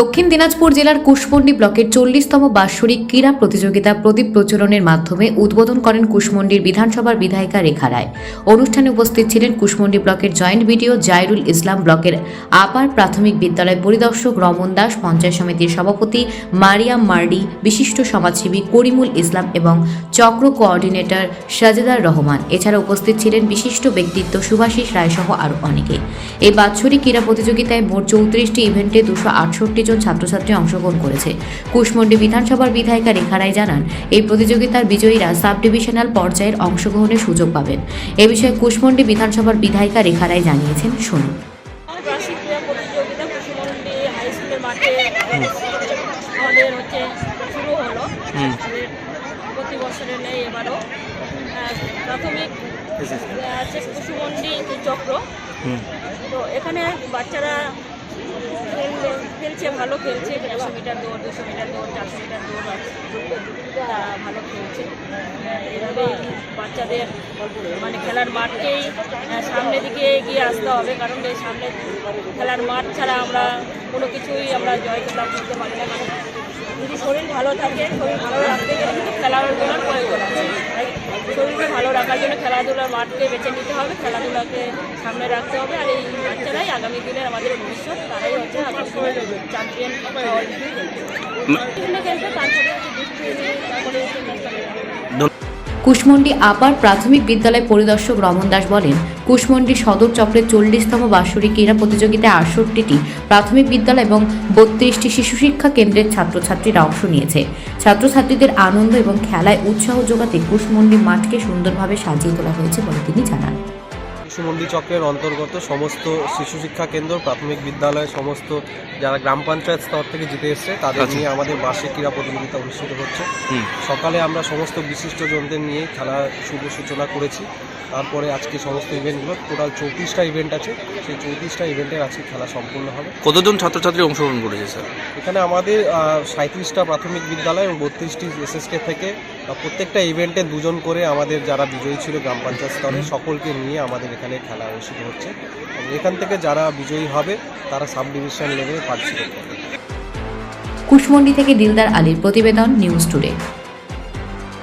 দক্ষিণ দিনাজপুর জেলার কুশমন্ডি ব্লকের চল্লিশতম বাৎসরিক ক্রীড়া প্রতিযোগিতা প্রদীপ প্রচলনের মাধ্যমে উদ্বোধন করেন কুশমন্ডির বিধানসভার বিধায়িকা রেখা রায়। অনুষ্ঠানে উপস্থিত ছিলেন কুশমন্ডি ব্লকের জয়েন্ট বিডিও জাইরুল ইসলাম ব্লকের আপার প্রাথমিক বিদ্যালয় পরিদর্শক রমন দাস, পঞ্চায়েত সমিতির সভাপতি মারিয়াম মার্ডি, বিশিষ্ট সমাজসেবী করিমুল ইসলাম এবং চক্র কোঅর্ডিনেটর সাজেদার রহমান। এছাড়া উপস্থিত ছিলেন বিশিষ্ট ব্যক্তিত্ব সুভাষিস রায়সহ আরও অনেকে। এই বাৎসরিক ক্রীড়া প্রতিযোগিতায় মোট চৌত্রিশটি ইভেন্টে দুশো আটষট্টি জন ছাত্রছাত্রী অংশগ্রহণ করেছে। কুশমন্ডি বিধানসভার বিধায়িকা রেখা রায় জানান এই প্রতিযোগিতার বিজয়ীরা সাব ডিভিশনাল পর্যায়ের অংশগ্রহণের সুযোগ পাবেন। এ বিষয়ে কুশমন্ডি বিধানসভার বিধায়িকা রেখা রায় জানিয়েছেন শুনুন। বার্ষিক ক্রীড়া প্রতিযোগিতা কুশিমন্ডি হাই স্কুলের মাঠে আমাদের হচ্ছে শুরু হলো। প্রতি বছরের নেই এবারও প্রাথমিক চক্র। তো এখানে বাচ্চারা খেলছে, ভালো খেলছে একশো মিটার দৌড়, দুশো মিটার দৌড়, চারশো মিটার দৌড় তারা ভালো খেলছে। এভাবে বাচ্চাদের মানে খেলার মাঠকেই সামনের দিকে এগিয়ে আসতে হবে, কারণ এই সামনে খেলার মাঠ ছাড়া আমরা কোনো কিছুই আমরা জয় করতে পারি না। যদি শরীর ভালো থাকে, শরীর ভালো রাখতে গেলে কিন্তু খেলাধুলার প্রয়োজন তাই শরীরকে ভালো রাখার জন্য খেলাধুলার মাঠকে বেছে নিতে হবে খেলাধুলাকে সামনে রাখতে হবে আর এই বাচ্চারাই আগামী দিনের আমাদের ভবিষ্যৎ তারাই হচ্ছে চ্যাম্পিয়ন বিভিন্ন খেলবে তারপরে হচ্ছে তারপরে হচ্ছে কুশমন্ডি আপার প্রাথমিক বিদ্যালয় পরিদর্শক রমন দাস বলেন, কুশমন্ডি সদর চক্রের চল্লিশতম বাৎসরিক ক্রীড়া প্রতিযোগিতায় আটষট্টিটি প্রাথমিক বিদ্যালয় এবং বত্রিশটি শিশু শিক্ষা কেন্দ্রের ছাত্রছাত্রীরা অংশ নিয়েছে। ছাত্রছাত্রীদের আনন্দ এবং খেলায় উৎসাহ যোগাতে কুশমন্ডি মাঠকে সুন্দরভাবে সাজিয়ে তোলা হয়েছে বলে তিনি জানান। শিশুমন্ডি চক্রের অন্তর্গত সমস্ত শিশু শিক্ষা কেন্দ্র প্রাথমিক বিদ্যালয় সমস্ত যারা গ্রাম পঞ্চায়েত স্তর থেকে জিতে এসছে তাদের আচ্ছা। নিয়ে আমাদের বার্ষিক ক্রীড়া প্রতিযোগিতা অনুষ্ঠিত হচ্ছে। সকালে আমরা সমস্ত বিশিষ্টজনদের নিয়ে খেলা শুভ সূচনা করেছি। তারপরে আজকে সমস্ত ইভেন্টগুলো টোটাল চৌত্রিশটা ইভেন্ট আছে। সেই চৌত্রিশটা ইভেন্টের আজকে খেলা সম্পূর্ণ হবে। কতজন ছাত্রছাত্রী অংশগ্রহণ করেছে স্যার? এখানে আমাদের সাঁত্রিশটা প্রাথমিক বিদ্যালয় এবং বত্রিশটি এসএসকে থেকে প্রত্যেকটা ইভেন্টে দুজন করে আমাদের যারা বিজয়ী ছিল গ্রাম পঞ্চায়েত স্তরে, সকলকে নিয়ে আমাদের এখানে খেলা অনুষ্ঠিত হচ্ছে। এখান থেকে যারা বিজয়ী হবে, তারা সাব ডিভিশন লেভেলে পার্টিসিপেট করবে। কুশমন্ডি থেকে দিলদার আলীর প্রতিবেদন নিউজ টুডে